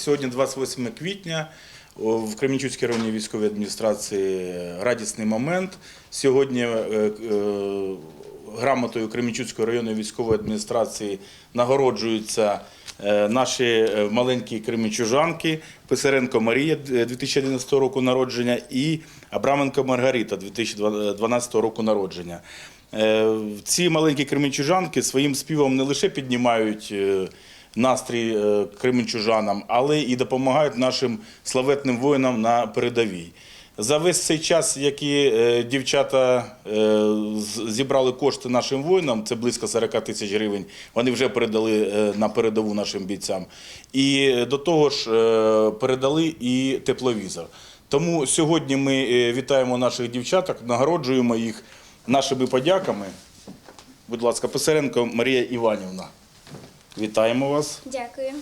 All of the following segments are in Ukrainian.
Сьогодні 28 квітня. В Кременчуцькій районній військовій адміністрації радісний момент. Сьогодні е, е, грамотою Кременчуцької районної військової адміністрації нагороджуються е, наші маленькі кременчужанки Писаренко Марія е, 2011 року народження і Абраменко Маргарита 2012 року народження. Ці маленькі кременчужанки своїм співом не лише піднімають настрій е, кременчужанам, але і допомагають нашим славетним воїнам на передовій. За весь цей час, які е, дівчата е, зібрали кошти нашим воїнам, це близько 40 тисяч гривень, вони вже передали на передову нашим бійцям. І до того ж передали і тепловізор. Тому сьогодні ми вітаємо наших дівчаток, нагороджуємо їх нашими подяками. Будь ласка, Писаренко Марія Іванівна. Вітаємо вас, Дякую.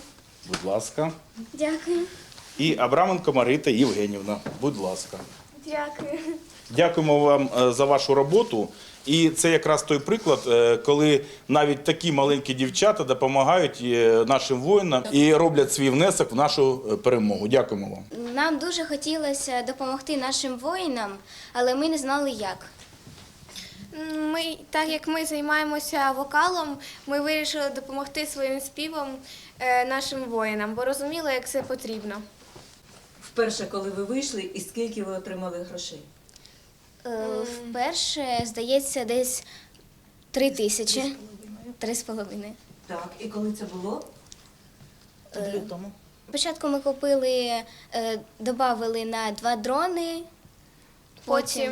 будь ласка. Дякую. І Абраменко Марита Євгенівна, будь ласка. Дякую. Дякуємо вам е, за вашу роботу. І це якраз той приклад, е, коли навіть такі маленькі дівчата допомагають е, нашим воїнам і роблять свій внесок в нашу перемогу. Дякуємо вам. Нам дуже хотілося допомогти нашим воїнам, але ми не знали як. Ми, так як ми займаємося вокалом, ми вирішили допомогти своїм співом е, нашим воїнам, бо розуміли, як це потрібно. Вперше, коли ви вийшли, і скільки ви отримали грошей? Е, Вперше, здається, десь три тисячі. Три з половиною. Так, і коли це було? Спочатку ми купили, е, додали на два дрони. Потім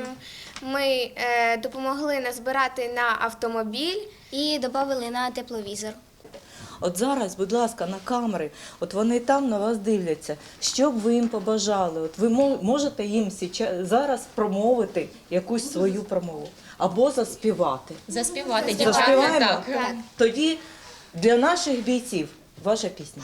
ми е, допомогли назбирати на автомобіль. і додали на тепловізор. От зараз, будь ласка, на камери, от вони там на вас дивляться. Що б ви їм побажали? От ви мо- можете їм січа- зараз промовити якусь свою промову або заспівати. Заспівати дівчата. Так. Так. Тоді для наших бійців ваша пісня.